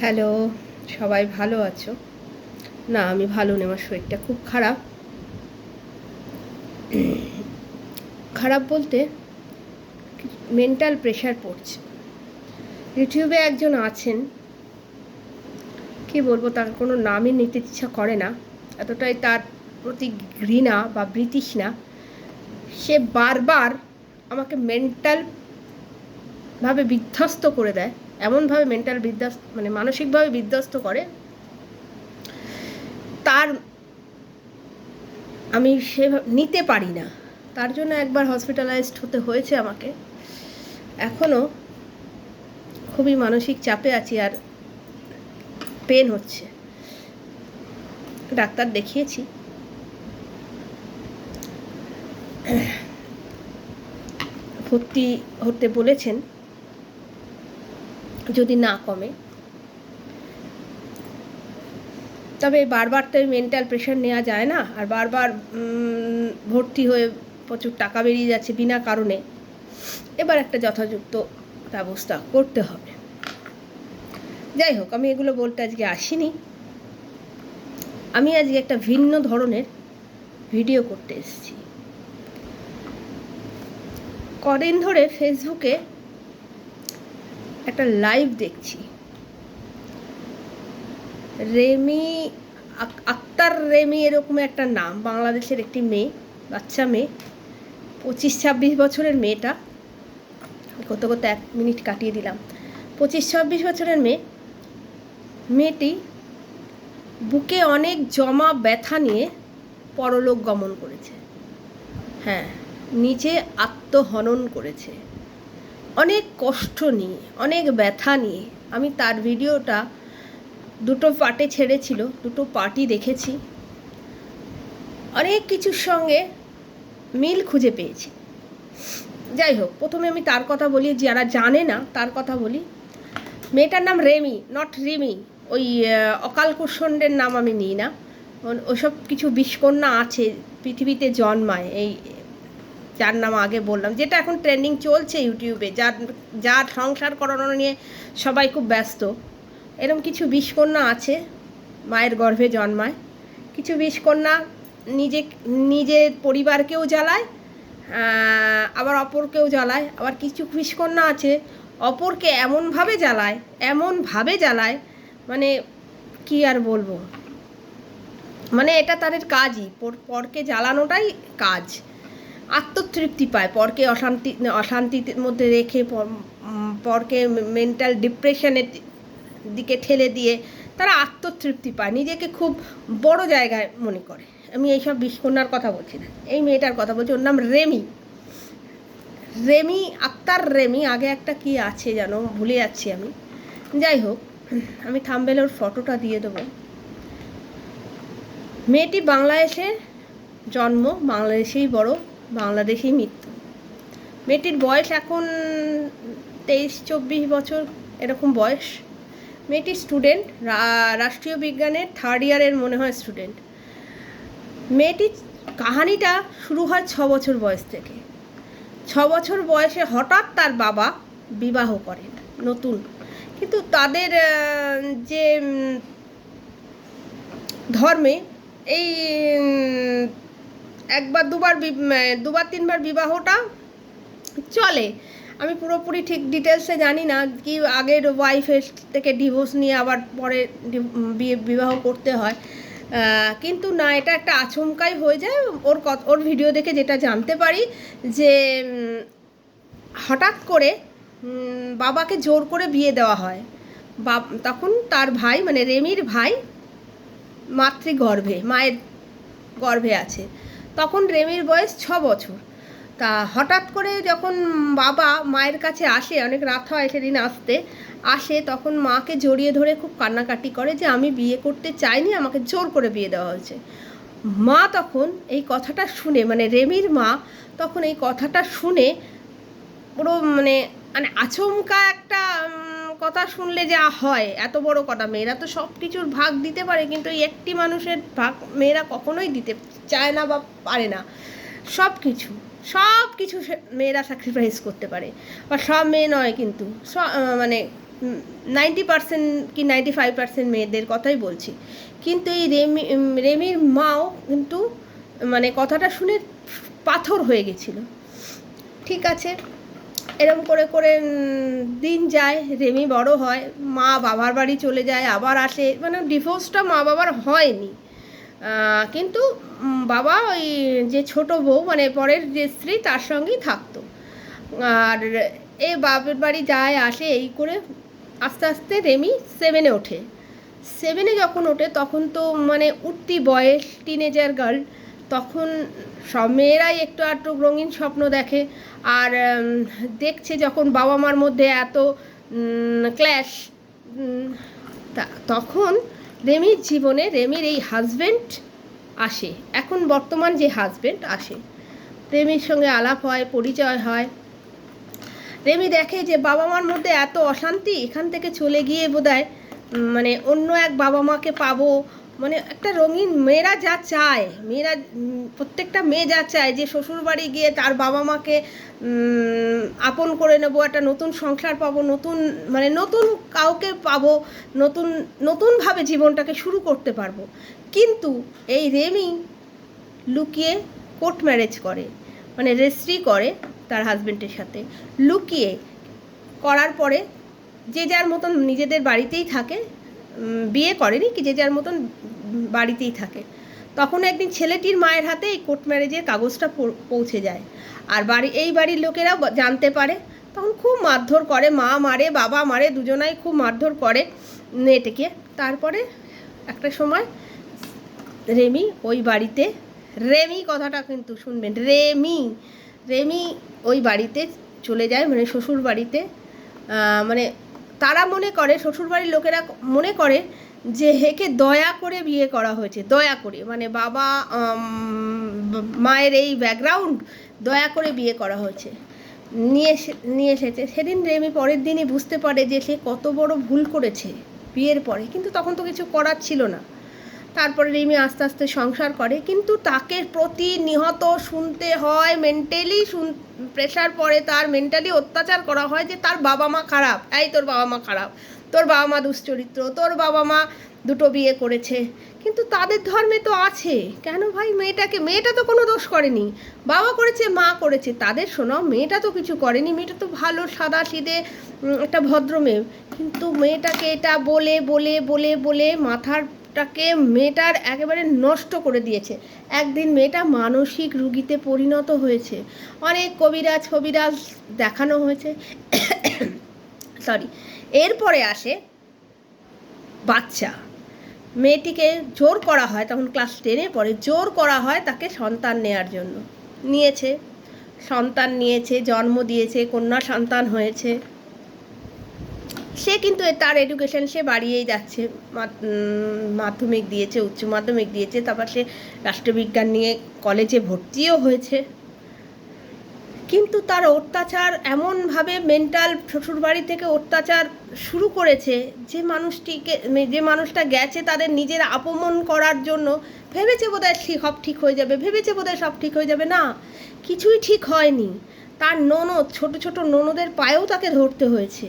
Hello, সবাই ভালো আছো? না, আমি ভালো নেই, আমার শরীরটা খুব খারাপ। খারাপ বলতে মেন্টাল প্রেশার পড়ছে। ইউটিউবে একজন আছেন, কি বলব, তার কোনো নামই নিতে ইচ্ছা করে না। এতটাই তার প্রতি ঘৃণা বা বৃতৃষ্ণা। সে বারবার আমাকে মেন্টাল ভাবে বিধ্বস্ত করে দেয়। এমনভাবে মেন্টাল বিধ্বস্ত মানে মানসিকভাবে বিধ্বস্ত করে, তার আমি সে নিতে পারি না। তার জন্য একবার হসপিটালাইজড হতে হয়েছে আমাকে। এখনও খুবই মানসিক চাপে আছি আর পেন হচ্ছে। ডাক্তার দেখিয়েছি। ভর্তি হতে বলেছেন। যদি না কমে। তবে বারবার তো মেন্টাল প্রেশার নেওয়া যায় না, আর বারবার ভর্তি হয়ে প্রচুর টাকা বেরিয়ে যাচ্ছে বিনা কারণে। এবার একটা যথাযুক্ত ব্যবস্থা করতে হবে। যাই হোক, আমি এগুলো বলতে আজকে আসিনি। আমি আজকে একটা ভিন্ন ধরনের ভিডিও করতে এসেছি। কদিন ধরে ফেসবুকে একটা লাইভ দেখছি। রেমি, আক- আক্তার রেমি এরকম একটা নাম, বাংলাদেশের একটি মেয়ে, বাচ্চা মেয়ে। পঁচিশ ছাব্বিশ বছরের মেয়েটা। কত কত এক মিনিট কাটিয়ে দিলাম। পঁচিশ ছাব্বিশ বছরের মেয়ে। মেয়েটি বুকে অনেক জমা ব্যথা নিয়ে পরলোক গমন করেছে। হ্যাঁ নিজে আত্মহনন করেছে। অনেক কষ্ট নিয়ে, অনেক ব্যথা নিয়ে আমি তার ভিডিওটা দুটো পার্টে ছেড়েছিল, দুটো পার্টি দেখেছি। অনেক কিছুর সঙ্গে মিল খুঁজে পেয়েছি। যাই হোক, প্রথমে আমি তার কথা বলি, যারা জানে না তার কথা বলি। মেয়েটার নাম রেমি নট রিমি, ওই অকাল কুষণ্ডের নাম আমি নিই না। ওসব কিছু বিষকন্যা আছে, পৃথিবীতে জন্মায়, এই যার নাম আগে বললাম, যেটা এখন ট্রেন্ডিং চলছে ইউটিউবে, যার যার সংসার করানো নিয়ে সবাই খুব ব্যস্ত। এরকম কিছু বিষকন্যা আছে, মায়ের গর্ভে জন্মায়। কিছু বিষকন্যা নিজে, নিজের পরিবারকেও জ্বালায় আবার অপরকেও জ্বালায়। আবার কিছু বিষকন্যা আছে, অপরকে এমনভাবে জ্বালায় এমনভাবে জ্বালায় মানে কি আর বলব? মানে এটা তাদের কাজই, পর- পরকে জ্বালানোটাই কাজ। আত্মতৃপ্তি পায়। পরকে অশান্তি, অশান্তির মধ্যে রেখে পর- পরকে মেন্টাল ডিপ্রেশনের দিকে ঠেলে দিয়ে তারা আত্মতৃপ্তি পায়। নিজেকে খুব বড় জায়গায় মনে করে। আমি এইসব বিস্কন্যার কথা বলছি না। এই মেয়েটার কথা বলছি। ওর নাম রেমি। Remi Akter Remi. আগে একটা কি আছে যেন ভুলে যাচ্ছি আমি। যাই হোক, আমি থাম্বেল ওর ফটোটা দিয়ে দেবো। মেয়েটি বাংলাদেশে জন্ম, বাংলাদেশেই বড়। বাংলাদেশেই মৃত্যু। মেয়েটির বয়স এখন তেইশ, চব্বিশ বছর এরকম বয়স। মেয়েটি স্টুডেন্ট রাষ্ট্রীয় বিজ্ঞানের থার্ড ইয়ারের মনে হয় স্টুডেন্ট মেয়েটির কাহানিটা শুরু হয় ছ বছর বয়স থেকে। ছ বছর বয়সে হঠাৎ তার বাবা বিবাহ করেন নতুন। কিন্তু তাদের যে ধর্মে এই একবার দুবার দুবার তিনবার বিবাহটা চলে। আমি পুরোপুরি ঠিক ডিটেলসে জানি না কি আগের ওয়াইফের থেকে ডিভোর্স নিয়ে আবার পরে বিবাহ করতে হয়। কিন্তু না, এটা একটা আচমকাই হয়ে যায়। ওর ওর ভিডিও দেখে যেটা জানতে পারি যে হঠাৎ করে বাবাকে জোর করে বিয়ে দেওয়া হয়। বা তখন তার ভাই মানে রেমির ভাই মাতৃগর্ভে, মায়ের গর্ভে আছে। তখন রেমির বয়স ছ বছর। তা হঠাৎ করে যখন বাবা মায়ের কাছে আসে, অনেক রাত হয় সেদিন আসতে, আসে তখন মাকে জড়িয়ে ধরে খুব কান্নাকাটি করে যে আমি বিয়ে করতে চাইনি, আমাকে জোর করে বিয়ে দেওয়া হয়েছে। মা তখন এই কথাটা শুনে মানে রেমির মা তখন এই কথাটা শুনে পুরো মানে মানে আচমকা একটা কথা শুনলে যা হয়, এত বড় কথা। মেয়েরা তো সব কিছুর ভাগ দিতে পারে, কিন্তু একটি মানুষের ভাগ মেয়েরা কখনোই দিতে চায় না বা পারে না সব কিছু সব কিছু মেয়েরা স্যাক্রিফাইস করতে পারে। বা সব মেয়ে নয় কিন্তু মানে নাইনটি পার্সেন্ট কি নাইনটি ফাইভ পার্সেন্ট মেয়েদের কথাই বলছি। কিন্তু এই রেমি রেমির মাও কিন্তু মানে কথাটা শুনে পাথর হয়ে গেছিল। ঠিক আছে এরকম করে করে দিন যায়, রেমি বড় হয়, মা বাবার বাড়ি চলে যায়, আবার আসে মানে ডিভোর্সটা মা বাবার হয়নি। কিন্তু বাবা ওই যে ছোট বউ মানে পরের যে স্ত্রী, তার সঙ্গেই থাকতো। আর এ বাপের বাড়ি যায়, আসে, এই করে আস্তে আস্তে রেমি সেভেনে ওঠে। সেভেনে যখন ওঠে, তখন তো মানে উঠতি বয়স টিনেজার গার্ল তখন সব মেয়েরাই একটু আধটু রঙিন স্বপ্ন দেখে। আর দেখছে যখন বাবা মার মধ্যে এত ক্ল্যাশ তখন রেমির জীবনে রেমির এই হাজব্যান্ড আসে। এখন বর্তমান যে হাজব্যান্ড আসে। রেমির সঙ্গে আলাপ হয়, পরিচয় হয়। রেমি দেখে যে বাবা মার মধ্যে এত অশান্তি, এখান থেকে চলে গিয়ে বোধহয় মানে অন্য এক বাবা মাকে পাবো মানে একটা রঙিন মেয়েরা যা চায়, মেয়েরা প্রত্যেকটা মেয়ে যা চায় যে শ্বশুর বাড়ি গিয়ে তার বাবা মাকে আপন করে নেব, একটা নতুন সংসার পাবো, নতুন মানে নতুন কাউকে পাবো, নতুন, নতুনভাবে জীবনটাকে শুরু করতে পারব। কিন্তু এই রেমি লুকিয়ে কোর্ট ম্যারেজ করে মানে রেজিস্ট্রি করে তার হাজব্যান্ডের সাথে। লুকিয়ে করার পরে যে যার মতন নিজেদের বাড়িতেই থাকে বিয়ে করেনি, কি যে যার মতন বাড়িতেই থাকে। তখন একদিন ছেলেটির মায়ের হাতে এই কোর্ট ম্যারেজের কাগজটা পৌঁছে যায়। আর বাড়ি, এই বাড়ির লোকেরা জানতে পারে। তখন খুব মারধর করে, মা মারে, বাবা মারে, দুজনাই খুব মারধর করে মেয়েটিকে। তারপরে একটা সময় রেমি ওই বাড়িতে, রেমি কথাটা কিন্তু শুনবেন, রেমি রেমি ওই বাড়িতে চলে যায় মানে শ্বশুর বাড়িতে মানে তারা মনে করে, শ্বশুরবাড়ির লোকেরা মনে করে যে হেকে দয়া করে বিয়ে করা হয়েছে, দয়া করে। মানে বাবা মায়ের এই ব্যাকগ্রাউন্ড দয়া করে বিয়ে করা হয়েছে। নিয়ে নিয়ে এসেছে। সেদিন রেমি পরের দিনই বুঝতে পারে যে সে কত বড় ভুল করেছে বিয়ের পরে। কিন্তু তখন তো কিছু করার ছিল না। তারপরে রিমি আস্তে আস্তে সংসার করে, কিন্তু তাকে প্রতিনিহত শুনতে হয় মেন্টালি শুন প্রেশার পড়ে তার মেন্টালি অত্যাচার করা হয় যে তার বাবা মা খারাপ। এই তোর বাবা মা খারাপ। তোর বাবা মা দুশ্চরিত্র। তোর বাবা মা দুটো বিয়ে করেছে। কিন্তু তাদের ধর্মে তো আছে। কেন ভাই? মেয়েটাকে, মেয়েটা তো কোনো দোষ করেনি। বাবা করেছে, মা করেছে। তাদের শোনাও, মেয়েটা তো কিছু করেনি। মেয়েটা তো ভালো, সাদা সিদে একটা ভদ্র মেয়ে। কিন্তু মেয়েটাকে এটা বলে বলে বলে বলে মাথাটাকে মেয়েটার একেবারে নষ্ট করে দিয়েছে। একদিন মেয়েটা মানসিক রুগীতে পরিণত হয়েছে। অনেক কবিরাজ ফবিরাজ দেখানো হয়েছে। সরি এরপরে আসে বাচ্চা। মেয়েটিকে জোর করা হয়, তখন ক্লাস টেনে পরে জোর করা হয় তাকে সন্তান নেয়ার জন্য। নিয়েছে, সন্তান নিয়েছে, জন্ম দিয়েছে, কন্যা সন্তান হয়েছে। সে কিন্তু তার এডুকেশন সে বাড়িয়েই যাচ্ছে। মাধ্যমিক দিয়েছে, উচ্চ মাধ্যমিক দিয়েছে, তারপর সে রাষ্ট্রবিজ্ঞান নিয়ে কলেজে ভর্তিও হয়েছে। কিন্তু তার অত্যাচার এমনভাবে মেন্টাল শ্বশুরবাড়ি থেকে অত্যাচার শুরু করেছে যে মানুষটিকে, যে মানুষটা গেছে তাদের নিজের আপমন করার জন্য, ভেবেছে বোধহয় সব ঠিক হয়ে যাবে, ভেবেছে বোধহয় সব ঠিক হয়ে যাবে। না, কিছুই ঠিক হয়নি। তার ননদ, ছোট ছোট ননদের পায়েও তাকে ধরতে হয়েছে।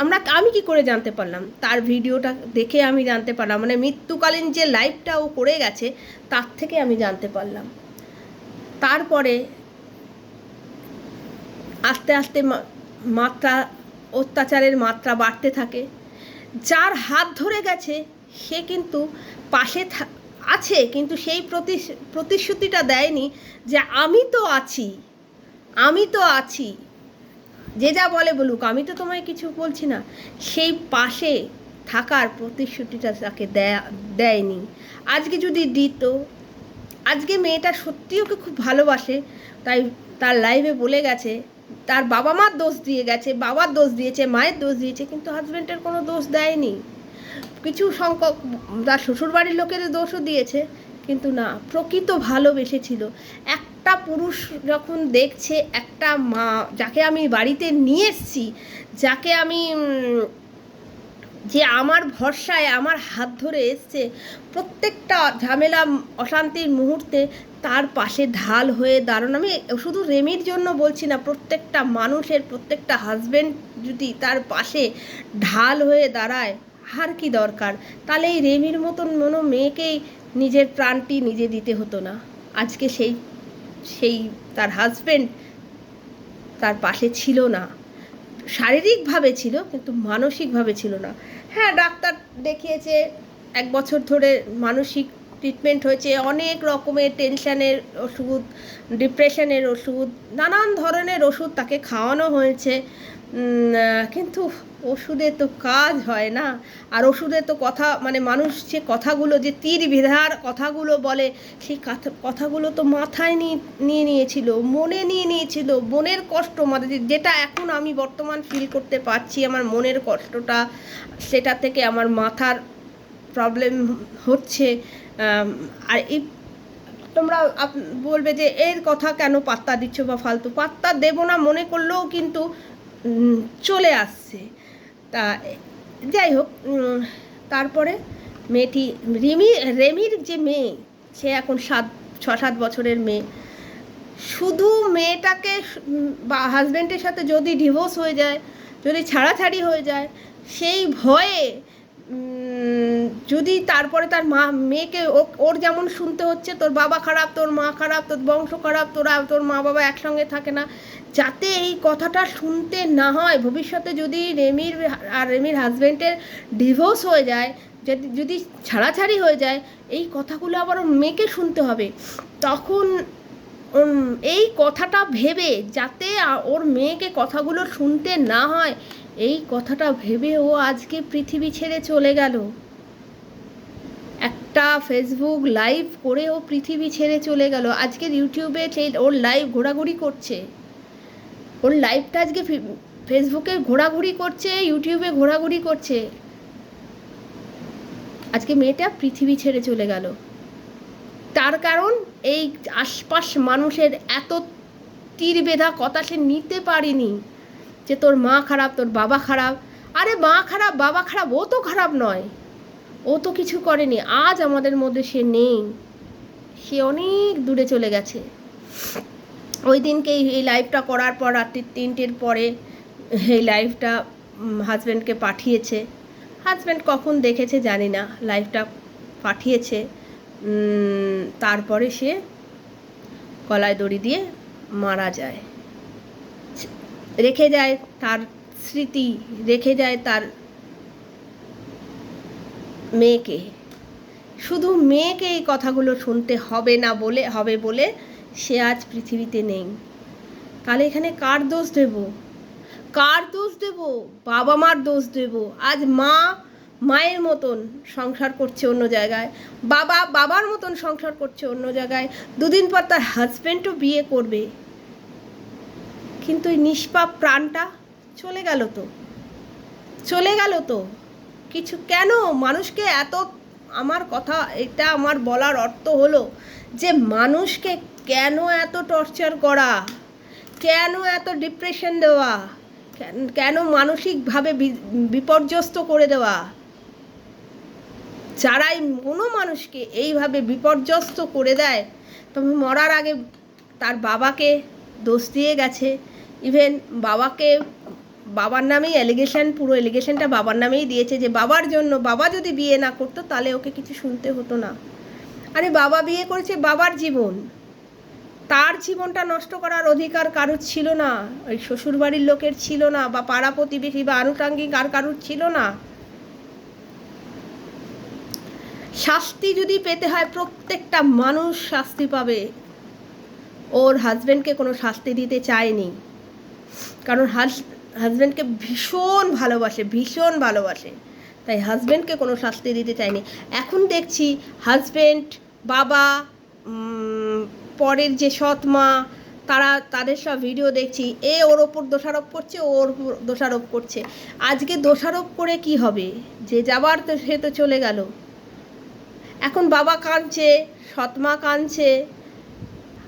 আমরা আমি কি করে জানতে পারলাম? তার ভিডিওটা দেখে আমি জানতে পারলাম। মানে মৃত্যুকালীন যে লাইভটা ও করে গেছে, তার থেকে আমি জানতে পারলাম। তারপরে আস্তে আস্তে মাত্রা, অত্যাচারের মাত্রা বাড়তে থাকে। যার হাত ধরে গেছে, সে কিন্তু পাশে আছে, কিন্তু সেই প্রতিশ- প্রতিশ্রুতিটা দেয়নি যে আমি তো আছি, আমি তো আছি। যে যা বলে বলুক, আমি তো তোমায় কিছু বলছি না। সেই পাশে থাকার প্রতিশ্রুতিটা তাকে দেয়া, দেয়নি। আজকে যদি দিত, আজকে মেয়েটা সত্যি ওকে খুব ভালোবাসে, তাই তার লাইভে বলে গেছে। তার বাবা মার দোষ দিয়ে গেছে, বাবার দোষ দিয়েছে, মায়ের দোষ দিয়েছে, কিন্তু হাজব্যান্ডের কোনো দোষ দেয়নি। কিছু সংখ্যক, তার শ্বশুরবাড়ির লোকের দোষও দিয়েছে। কিন্তু না, প্রকৃত ভালোবেসেছিল। একটা পুরুষ যখন দেখছে, একটা মা যাকে আমি বাড়িতে নিয়ে এসছি, যাকে আমি যে আমার ভরসায়, আমার হাত ধরে এসছে, প্রত্যেকটা ঝামেলা, অশান্তির মুহূর্তে তার পাশে ঢাল হয়ে দাঁড়ানো। আমি শুধু রেমির জন্য বলছি না, প্রত্যেকটা মানুষের, প্রত্যেকটা হাজব্যান্ড যদি তার পাশে ঢাল হয়ে দাঁড়ায়, আর কি দরকার? তাহলে এই রেমির মতন কোনো মেয়েকেই নিজের প্রাণটি নিজে দিতে হতো না। আজকে সেই সেই তার হাজব্যান্ড তার পাশে ছিল না। শারীরিকভাবে ছিল, কিন্তু মানসিকভাবে ছিল না। হ্যাঁ ডাক্তার দেখিয়েছে, এক বছর ধরে মানসিক ট্রিটমেন্ট হয়েছে, অনেক রকমের টেনশানের ওষুধ ডিপ্রেশনের ওষুধ, নানান ধরনের ওষুধ তাকে খাওয়ানো হয়েছে। কিন্তু ওষুধে তো কাজ হয় না। আর ওষুধে তো কথা মানে মানুষ যে কথাগুলো, যে তীর বিধার কথাগুলো বলে, সেই কথা- কথাগুলো তো মাথায় নিয়ে নিয়ে নিয়েছিল, মনে নিয়ে নিয়েছিল। মনের কষ্ট মানে যেটা এখন আমি বর্তমান ফিল করতে পারছি, আমার মনের কষ্টটা, সেটা থেকে আমার মাথার প্রবলেম হচ্ছে। আর এই, তোমরা বলবে যে, এর কথা কেন পাত্তা দিচ্ছ বা ফালতু? পাত্তা দেবো না, মনে করলেও কিন্তু চলে আসছে। তা, যাই হোক তারপরে মেয়েটি, রিমি, রেমির যে মেয়ে, সে এখন সাত ছ সাত বছরের মেয়ে। শুধু মেয়েটাকে বা হাজব্যান্ডের সাথে যদি ডিভোর্স হয়ে যায়, যদি ছাড়াছাড়ি হয়ে যায়, সেই ভয়ে যদি তারপরে তার মা, মেয়েকে ওর যেমন শুনতে হচ্ছে, তোর বাবা খারাপ, তোর মা খারাপ, তোর বংশ খারাপ, তোরা, তোর মা বাবা একসঙ্গে থাকে না যাতে এই কথাটা শুনতে না হয়। ভবিষ্যতে যদি রেমির আর রেমির হাজব্যান্ডের ডিভোর্স হয়ে যায়, যদি যদি ছাড়াছাড়ি হয়ে যায়, এই কথাগুলো আবার ওর মেয়েকে শুনতে হবে। তখন এই কথাটা ভেবে যাতে ওর মেয়েকে কথাগুলো শুনতে না হয়, এই কথাটা ভেবে ও আজকে পৃথিবী ছেড়ে চলে গেল। একটা ফেসবুক লাইভ করে ও পৃথিবী ছেড়ে চলে গেল। আজকের ইউটিউবে সেই ওর লাইভ ঘোরাঘুরি করছে। ওর লাইভটা আজকে ফেসবুকে ঘোরাঘুরি করছে ইউটিউবে ঘোরাঘুরি করছে। আজকে মেয়েটা পৃথিবী ছেড়ে চলে গেল। তার কারণ এই আশপাশ মানুষের এত তীর বেধা কথা সে নিতে পারেনি, যে তোর মা খারাপ, তোর বাবা খারাপ। আরে মা খারাপ, বাবা খারাপ, ও তো খারাপ নয়। ও তো কিছু করেনি, আজ আমাদের মধ্যে সে নেই। সে অনেক দূরে চলে গেছে। ওই দিনকে এই- লাইভটা করার পর রাত্রি তিনটের পরে এই লাইভটা হাজব্যান্ডকে পাঠিয়েছে। হাজব্যান্ড কখন দেখেছে জানি না। লাইভটা পাঠিয়েছে। তারপরে সে গলায় দড়ি দিয়ে মারা যায়। রেখে যায় তার স্মৃতি, রেখে যায় তার মেয়েকে। শুধু মেয়েকে এই কথাগুলো শুনতে হবে না বলে, হবে বলে সে আজ পৃথিবীতে নেই। তাহলে এখানে কার দোষ দেব? কার দোষ দেব? বাবা মার দোষ দেব। আজ মা মায়ের মতন সংসার করছে অন্য জায়গায়। বাবা বাবার মতন সংসার করছে অন্য জায়গায়। দুদিন পর তার হাজব্যান্ডও বিয়ে করবে। কিন্তু এই নিষ্পাপ প্রাণটা চলে গেল তো। চলে গেল তো। কিছু কেন? মানুষকে এত আমার কথা, এটা আমার বলার অর্থ হলো যে মানুষকে কেন এত টর্চার করা? কেন এত ডিপ্রেশন দেওয়া? কেন- মানসিকভাবে বিপর্যস্ত করে দেওয়া? যারাই কোনো মানুষকে এইভাবে বিপর্যস্ত করে দেয়, তবে মরার আগে তার বাবাকে দোষ দিয়ে গেছে। ইভেন বাবাকে, বাবার নামেই অ্যালিগেশন পুরো অ্যালিগেশনটা বাবার নামেই দিয়েছে যে, বাবার জন্য, বাবা যদি বিয়ে না করতো, তাহলে ওকে কিছু শুনতে হতো না। আরে বাবা বিয়ে করেছে বাবার জীবন। তার জীবনটা নষ্ট করার অধিকার কারুর ছিল না। ওই শ্বশুরবাড়ির লোকের ছিল না বা পাড়া প্রতিবেশী বা আনুষাঙ্গিক আর কারুর ছিল না। শাস্তি যদি পেতে হয়, প্রত্যেকটা মানুষ শাস্তি পাবে। ওর হাজব্যান্ডকে কোনো শাস্তি দিতে চায়নি। কারণ হাজ হাজব্যান্ডকে ভীষণ ভালোবাসে ভীষণ ভালোবাসে। তাই হাজব্যান্ডকে কোনো শাস্তি দিতে চায়নি। এখন দেখছি হাজব্যান্ড বাবা পরের যে সৎ মা, তারা, তাদের সব ভিডিও দেখছি। এ ওর ওপর দোষারোপ করছে ওর উপর দোষারোপ করছে। আজকে দোষারোপ করে কি হবে? যে যাবার তো, সে তো চলে গেল। এখন বাবা কাঁদছে সৎমা কাঁদছে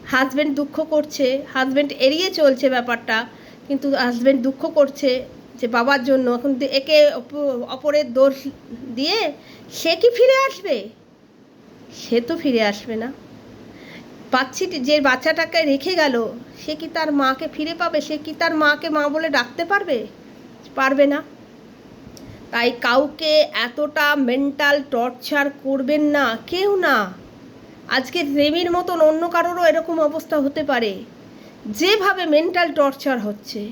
হাজব্যান্ড দুঃখ করছে হাজব্যান্ড এড়িয়ে চলছে ব্যাপারটা, কিন্তু হাজব্যান্ড দুঃখ করছে যে বাবার জন্য। এখন একে অপ- অপরের দোষ দিয়ে সে কি ফিরে আসবে? সে তো ফিরে আসবে না। বাচ্চিটি যে বাচ্চাটাকে রেখে গেল, সে কি তার মাকে ফিরে পাবে? সে কি তার মাকে মা বলে ডাকতে পারবে? পারবে না। তাই কাউকে এতটা মেন্টাল টর্চার করবেন না, কেউ না। আজকে রেমির মতন অন্য কারোরও এরকম অবস্থা হতে পারে, যেভাবে মেন্টাল টর্চার হচ্ছে।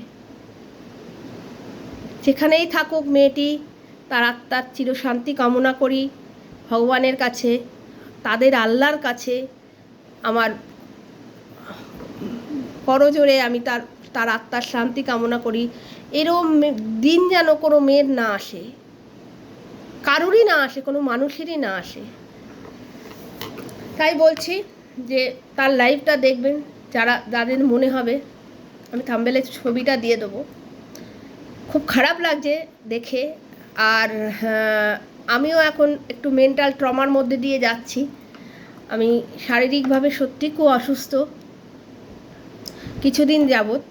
যেখানেই থাকুক মেয়েটি, তার আত্মার চিরশান্তি কামনা করি, ভগবানের কাছে, তাদের আল্লাহর কাছে আমার করজোরে আমি তার তার আত্মার শান্তি কামনা করি। এরম দিন যেন কোনো মেয়ের না আসে। কারোরই না আসে কোনো মানুষেরই না আসে। তাই বলছি যে তার লাইভটা দেখবেন যারা যাদের মনে হবে আমি থাম্বেলের ছবিটা দিয়ে দেবো। খুব খারাপ লাগছে দেখে আর হ্যাঁ, আমিও এখন একটু মেন্টাল ট্রমার মধ্যে দিয়ে যাচ্ছি। আমি শারীরিকভাবে সত্যি খুব অসুস্থ। কিছুদিন যাবত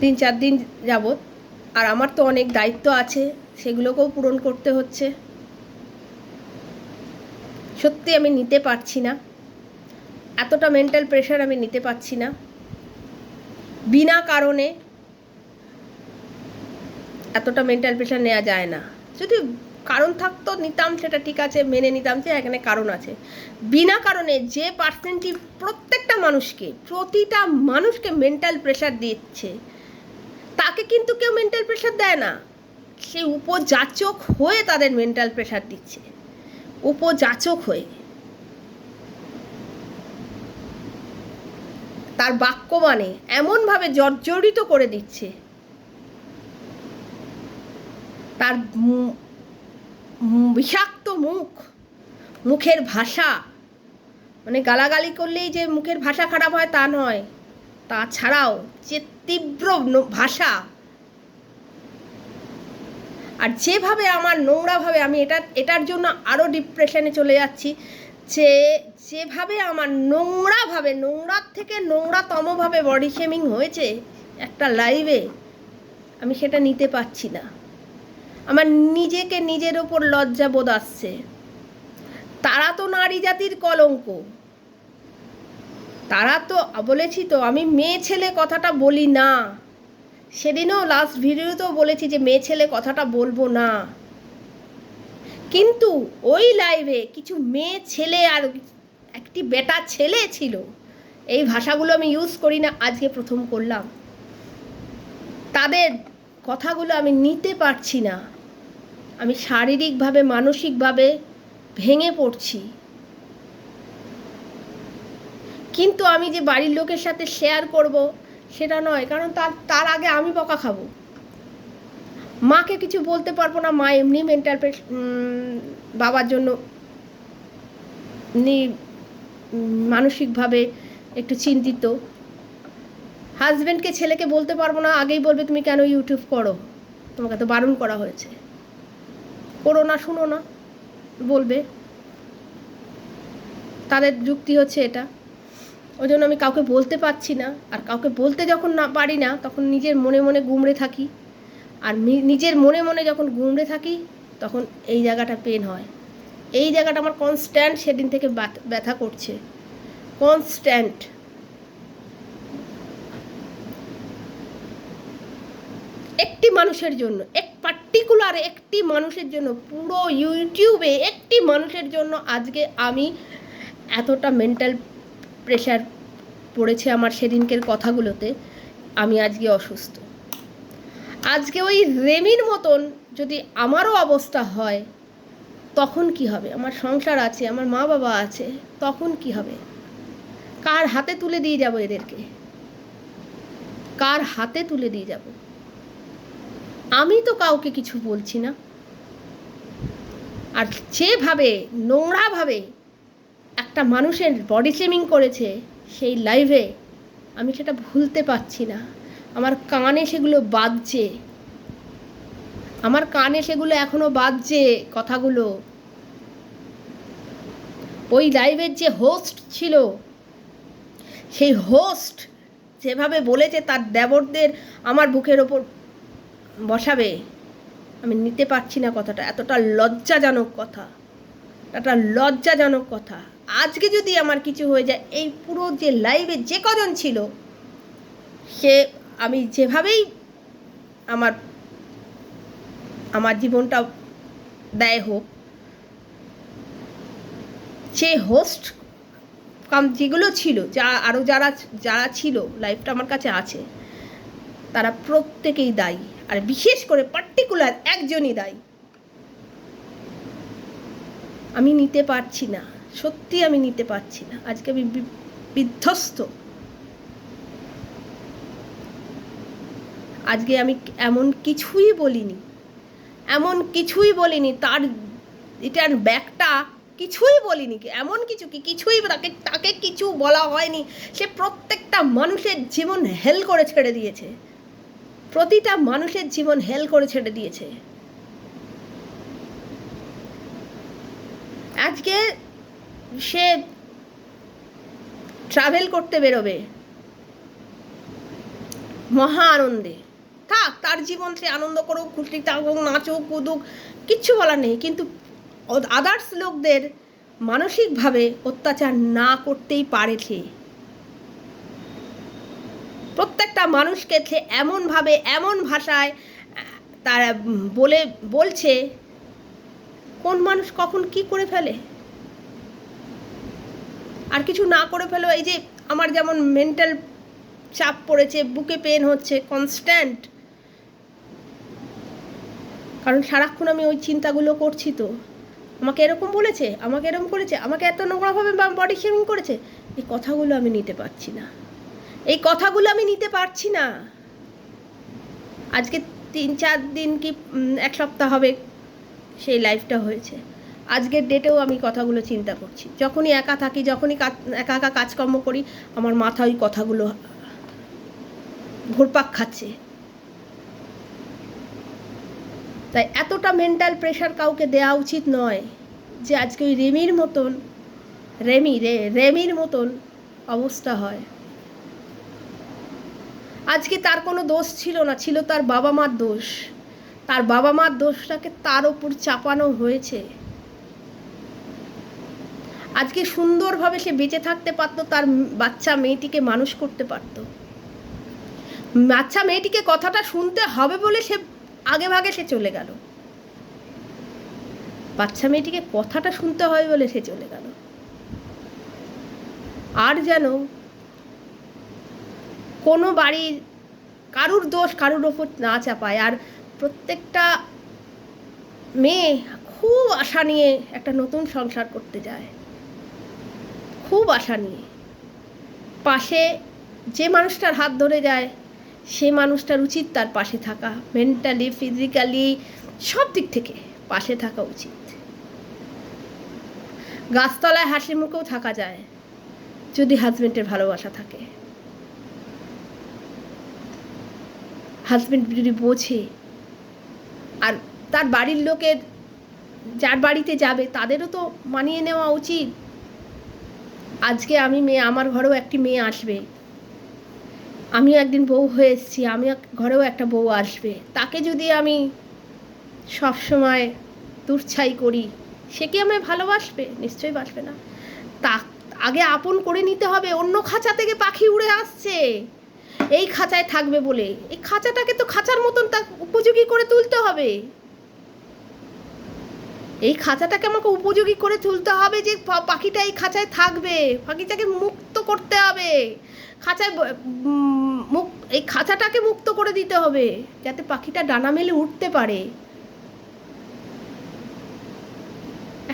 তিন চার দিন যাবত আর আমার তো অনেক দায়িত্ব আছে, সেগুলোকেও পূরণ করতে হচ্ছে। সত্যি আমি নিতে পারছি না। এতটা মেন্টাল প্রেশার আমি নিতে পারছি না। বিনা কারণে এতটা মেন্টাল প্রেশার নেওয়া যায় না। যদি কারণ থাকতো নিতাম, সেটা ঠিক আছে, মেনে নিতাম যে এখানে কারণ আছে। বিনা কারণে যে পার্সেন্টটি প্রত্যেকটা মানুষকে, প্রতিটা মানুষকে মেন্টাল প্রেশার দিচ্ছে, তাকে কিন্তু কেউ মেন্টাল প্রেশার দেয় না। সে উপযাচক হয়ে তাদের মেন্টাল প্রেশার দিচ্ছে। উপযাচক হয়ে। তার বাক্য মানে এমনভাবে জর্জরিত করে দিচ্ছে। তার বিষাক্ত মুখ, মুখের ভাষা। মানে গালাগালি করলেই যে মুখের ভাষা খারাপ হয় তা নয়। তাছাড়াও যে তীব্র ভাষা। আর যেভাবে আমার নোংরাভাবে আমি এটা, এটার জন্য আরও ডিপ্রেশনে চলে যাচ্ছি, যে যেভাবে আমার নোংরাভাবে, নোংরার থেকে নোংরাতমভাবে বডি শেমিং হয়েছে একটা লাইভে আমি সেটা নিতে পারছি না। আমার নিজেকে নিজের ওপর লজ্জা বোধ আসছে। তারা তো নারী জাতির কলঙ্ক। তারা তো, বলেছি তো, আমি মেয়ে ছেলে কথাটা বলি না। সেদিনও লাস্ট ভিডিওতেও বলেছি যে মেয়ে ছেলে কথাটা বলব না। কিন্তু ওই লাইভে কিছু মেয়ে ছেলে আর একটি বেটা ছেলে ছিল। এই ভাষাগুলো আমি ইউজ করি না, আজকে প্রথম করলাম। তাদের কথাগুলো আমি নিতে পারছি না। আমি শারীরিকভাবে, মানসিকভাবে ভেঙে পড়ছি। কিন্তু আমি যে বাড়ির লোকের সাথে শেয়ার করব, সেটা নয়, কারণ তার তার আগে আমি বকা খাব। মাকে কিছু বলতে পারব না, মা এমনি মেন্টাল বাবার জন্য মানসিকভাবে একটু চিন্তিত। হাজব্যান্ডকে ছেলেকে বলতে পারব না, আগেই বলবে তুমি কেন ইউটিউব করো? তোমাকে তো বারণ করা হয়েছে। করো না, শুনো না, বলবে। তাদের যুক্তি হচ্ছে এটা। ওই জন্য আমি কাউকে বলতে পারছি না, আর কাউকে বলতে যখন না পারি না, তখন নিজের মনে মনে গুমড়ে থাকি। আর নিজের মনে মনে যখন গুমড়ে থাকি, তখন এই জায়গাটা পেন হয়। এই জায়গাটা আমার কনস্ট্যান্ট সেদিন থেকে ব্যথা করছে। কনস্ট্যান্ট একটি মানুষের জন্য, এক পার্টিকুলার একটি মানুষের জন্য, পুরো ইউটিউবে একটি মানুষের জন্য আজকে আমি এতটা মেন্টাল প্রেশার পড়েছে আমার সেদিনকের কথাগুলোতে, আমি আজকে অসুস্থ। আজকে ওই রেমির মতন যদি আমারও অবস্থা হয়, তখন কি হবে? আমার সংসার আছে, আমার মা বাবা আছে, তখন কি হবে? কার হাতে তুলে দিয়ে যাব এদেরকে? কার হাতে তুলে দিয়ে যাব? আমি তো কাউকে কিছু বলছি না। আর যেভাবে, নোংরাভাবে একটা মানুষের বডি শেমিং করেছে সেই লাইভে আমি সেটা ভুলতে পারছি না। আমার কানে সেগুলো বাজছে। আমার কানে সেগুলো এখনও বাজছে কথাগুলো। ওই লাইভের যে হোস্ট ছিল, সেই হোস্ট যেভাবে বলেছে তার দেবরদের আমার বুকের ওপর বসাবে? আমি নিতে পারছি না কথাটা। এতটা লজ্জাজনক কথা। একটা লজ্জাজনক কথা। আজকে যদি আমার কিছু হয়ে যায়, এই পুরো যে লাইভে যে কজন ছিল, সে আমি যেভাবেই আমার আমার জীবনটা দেয় হোক, সে হোস্ট কাম যেগুলো ছিল, যা আরও যারা যারা ছিল লাইফটা আমার কাছে আছে, তারা প্রত্যেকেই দায়ী। আর বিশেষ করে পার্টিকুলার একজনই দায়ী। আমি নিতে পারছি না, সত্যি আমি নিতে পারছি না। আজকে আমি বিধ্বস্ত। আজকে আমি এমন কিছুই বলিনি, এমন কিছুই বলিনি, তার এটার ব্যাগটা কিছুই বলিনি কি এমন কিছু কি কিছুই তাকে তাকে কিছু বলা হয়নি। সে প্রত্যেকটা মানুষের জীবন হেল করে ছেড়ে দিয়েছে। প্রতিটা মানুষের জীবন হেল করে ছেড়ে দিয়েছে। আজকে সে ট্রাভেল করতে বেরোবে। মহা আনন্দে। থাক, তার জীবন সে আনন্দ করুক, খুশি থাকুক, নাচুক, কুদুক, কিচ্ছু বলার নেই। কিন্তু আদার্স লোকদের মানসিকভাবে অত্যাচার না করতেই পারে সে। প্রত্যেকটা মানুষকে এমনভাবে, এমন ভাষায়, তারা বলে, বলছে, কোন মানুষ কখন কি করে ফেলে? আর কিছু না করে ফেলো এই যে আমার যেমন মেন্টাল চাপ পড়েছে, বুকে পেন হচ্ছে কনস্ট্যান্ট কারণ সারাক্ষণ আমি ওই চিন্তাগুলো করছি তো। আমাকে এরকম বলেছে, আমাকে এরকম করেছে, আমাকে এত নোংরাভাবে বডি শেমিং করেছে, এই কথাগুলো আমি নিতে পারছি না। এই কথাগুলো আমি নিতে পারছি না। আজকে তিন চার দিন কি এক সপ্তাহ হবে সেই লাইফটা হয়েছে। আজকের ডেটেও আমি কথাগুলো চিন্তা করছি। যখনই একা থাকি, যখনই একা একা কাজকর্ম করি, আমার মাথা ওই কথাগুলো ঘুরপাক খাচ্ছে। তাই এতটা মেন্টাল প্রেশার কাউকে দেওয়া উচিত নয় যে আজকে ওই রেমির মতন, রেমি, রে, রেমির মতন অবস্থা হয়। আজকে তার কোনো দোষ ছিল না, ছিল তার বাবা মার দোষ। তার বাবা মার দোষটাকে তার ওপর চাপানো হয়েছে। আজকে সুন্দরভাবে সে বেঁচে থাকতে পারতো, তার বাচ্চা মেয়েটিকে মানুষ করতে পারতো। বাচ্চা মেয়েটিকে কথাটা শুনতে হবে বলে সে আগে ভাগে সে চলে গেল। বাচ্চা মেয়েটিকে কথাটা শুনতে হয় বলে সে চলে গেল। আর যেন কোনো বাড়ির কারুর দোষ কারুর ওপর না চাপায়। আর প্রত্যেকটা মেয়ে খুব আশা নিয়ে একটা নতুন সংসার করতে যায়। খুব আশা নিয়ে। পাশে যে মানুষটার হাত ধরে যায়, সে মানুষটার উচিত তার পাশে থাকা। মেন্টালি ফিজিক্যালি সব দিক থেকে পাশে থাকা উচিত। গাছতলায় হাসি মুখেও থাকা যায়, যদি হাজবেন্ডের ভালোবাসা থাকে। হাজবেন্ড যদি বোঝে আর তার বাড়ির লোকের যার বাড়িতে যাবে, তাদেরও তো মানিয়ে নেওয়া উচিত। আজকে আমি মেয়ে, আমার ঘরেও একটি মেয়ে আসবে। আমিও একদিন বউ হয়ে এসেছি আমি ঘরেও একটা বউ আসবে। তাকে যদি আমি সব সময় দুর্ছাই করি, সে কি আমায় ভালোবাসবে? নিশ্চয়ই বাসবে না। তা, আগে আপন করে নিতে হবে, অন্য খাঁচা থেকে পাখি উড়ে আসছে। এই খাঁচায় থাকবে বলে। এই খাঁচাটাকে তো খাঁচার মতন তা উপযোগী করে তুলতে হবে। এই খাঁচাটাকে আমাকে উপযোগী করে তুলতে হবে যে পাখিটা এই খাঁচায় থাকবে। পাখিটাকে মুক্ত করতে হবে। খাঁচায় মুক, এই খাঁচাটাকে মুক্ত করে দিতে হবে, যাতে পাখিটা ডানা মেলে উঠতে পারে।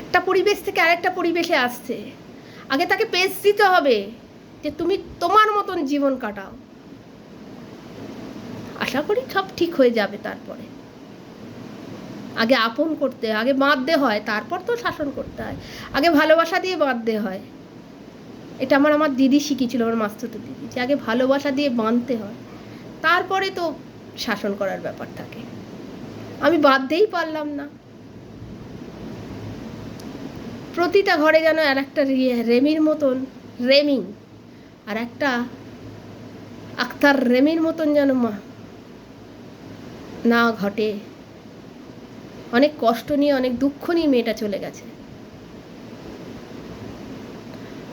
একটা পরিবেশ থেকে আরেকটা পরিবেশে আসছে। আগে তাকে পেস দিতে হবে যে তুমি তোমার মতন জীবন কাটাও। আশা করি সব ঠিক হয়ে যাবে তারপরে। আগে আপন করতে, আগে বাঁধতে হয়, তারপর তো শাসন করতে হয়। আগে ভালোবাসা দিয়ে বাঁধতে হয়। এটা আমার আমার দিদি শিখিয়েছিল, আমার মাস্তুতো দিদি, যে আগে ভালোবাসা দিয়ে বাঁধতে হয়। তারপরে তো শাসন করার ব্যাপার থাকে। আমি বাঁধতেই পারলাম না। প্রতিটা ঘরে যেন আর একটা রেমির মতন রেমিং, আর একটা আক্তার রেমির মতন যেন মা- না ঘটে। অনেক কষ্ট নিয়ে, অনেক দুঃখ নিয়ে মেয়েটা চলে গেছে।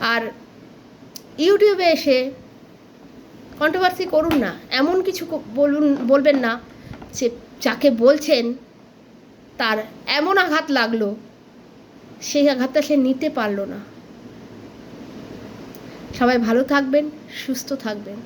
আর ইউটিউবে এসে কন্ট্রোভার্সি করুন না, এমন কিছু বলুন, বলবেন না যে যাকে বলছেন তার এমন আঘাত লাগল, সেই আঘাতটা সে নিতে পারল না। সবাই ভালো থাকবেন, সুস্থ থাকবেন।